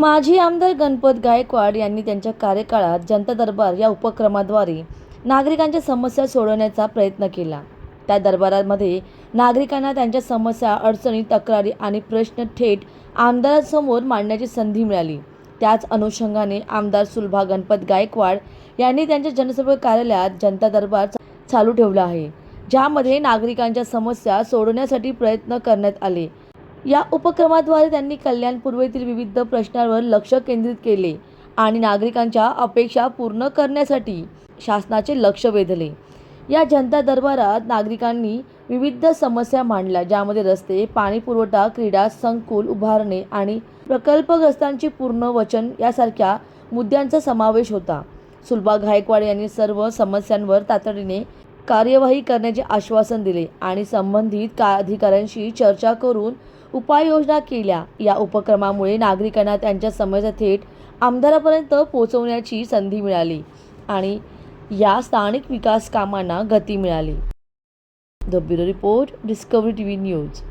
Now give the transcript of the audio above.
माजी आमदार गणपत गायकवाड यांनी त्यांच्या कार्यकाळात जनता दरबार या उपक्रमाद्वारे नागरिकांच्या समस्या सोडवण्याचा प्रयत्न केला. त्या दरबारामध्ये नागरिकांना त्यांच्या समस्या अडचणी तक्रारी आणि प्रश्न थेट आमदारांसमोर मांडण्याची संधी मिळाली. त्याच अनुषंगाने आमदार सुलभा गणपत गायकवाड यांनी त्यांच्या जनसंपर्क कार्यालयात जनता दरबार चालू ठेवला आहे ज्यामध्ये नागरिकांच्या समस्या सोडवण्यासाठी प्रयत्न करण्यात आले. या उपक्रमाद्वारे त्यांनी कल्याण पूर्वेतील विविध प्रश्नांवर लक्ष केंद्रित केले आणि नागरिकांच्या अपेक्षा पूर्ण करण्यासाठी शासनाचे लक्ष वेधले. या जनता दरबारात नागरिकांनी विविध समस्या मांडल्या ज्यामध्ये रस्ते पाणीपुरवठा क्रीडा संकुल उभारणे आणि प्रकल्पग्रस्तांची पूर्ण वचन यासारख्या मुद्द्यांचा समावेश होता. सुलभा गायकवाड यांनी सर्व समस्यांवर तातडीने कार्यवाही करण्याचे आश्वासन दिले आणि संबंधित का अधिकाऱ्यांशी चर्चा करून उपाययोजना केल्या. या उपक्रमामुळे नागरिकांना त्यांच्या समस्या थेट आमदारापर्यंत पोहोचवण्याची संधी मिळाली आणि या स्थानिक विकास कामांना गती मिळाली. The bureau report Discovery T V news